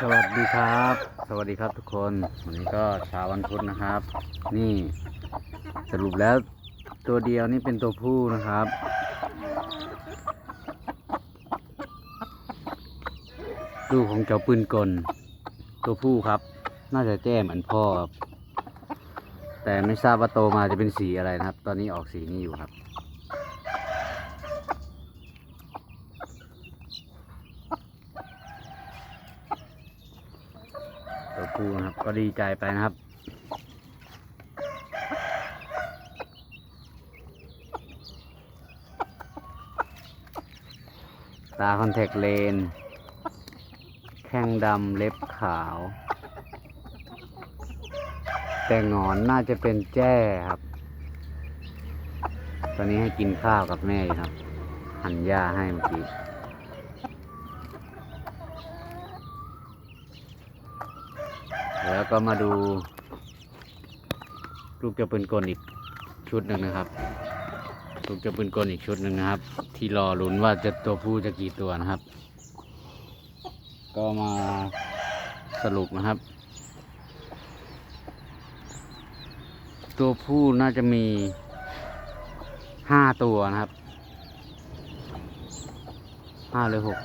สวัสดีครับ สวัสดีครับทุกคน วันนี้ก็เช้าวันพุธนะครับ นี่สรุปแล้วตัวเดียวนี่เป็นตัวผู้นะครับ ลูกของเจ้าปืนกล ตัวผู้ครับ น่าจะแจ้เหมือนพ่อครับ แต่ไม่ทราบว่าโตมาจะเป็นสีอะไรนะครับ ตอนนี้ออกสีนี้อยู่ครับ ตัวผู้นะครับ ก็ดีใจไปนะครับ ตาคอนแทคเลน แข้งดำเล็บขาว แต่หงอนน่าจะเป็นแจ้ครับ ตอนนี้ให้กินข้าวกับแม่ครับ หั่นหญ้าให้เมื่อกี้ แล้วก็มาดูลูกจะปืนกลอีกชุดหนึ่งนะครับ ลูกจะปืนกลอีกชุดหนึ่งนะครับ ที่รอลุ้นว่าจะตัวผู้จะกี่ตัวนะครับ ก็มาสรุปนะครับ ตัวผู้น่าจะมีห้าตัวนะครับห้าหรือหก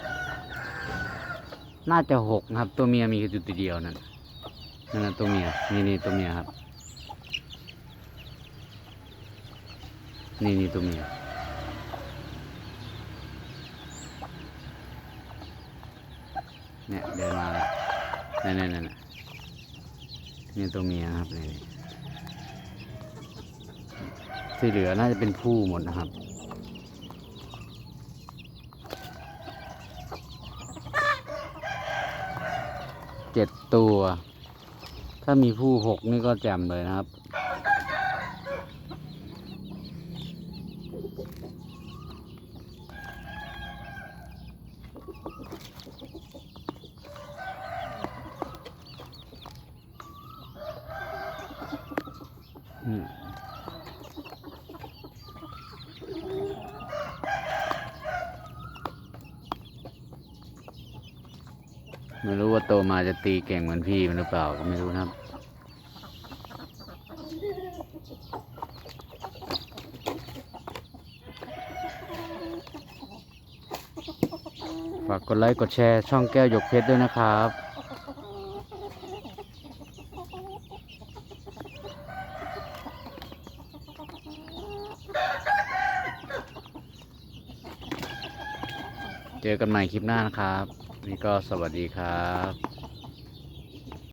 น่าจะหกนะครับ ตัวเมียมีแค่ตัวเดียวนั่น นั่นนะตัวเมียนี่นี่ตัวเมียครับ นี่นี่ตัวเมียเนี่ยเดินมาแล้วนั่นนั่นนั่นน่ะนี่ตัวเมียครับนี่นี่ที่เหลือน่าจะเป็นผู้หมดนะครับเจ็ดตัว ถ้ามีผู้หกนี่ก็แจ่มเลยนะครับ อืม ไม่รู้ว่าโตมาจะตีเก่งเหมือนพี่มันหรือเปล่าก็ไม่รู้นะครับ ฝากกดไลค์กดแชร์ช่องแก้วหยกเพชรด้วยนะครับเจอกันใหม่คลิปหน้านะครับ นี่ก็สวัสดีครับ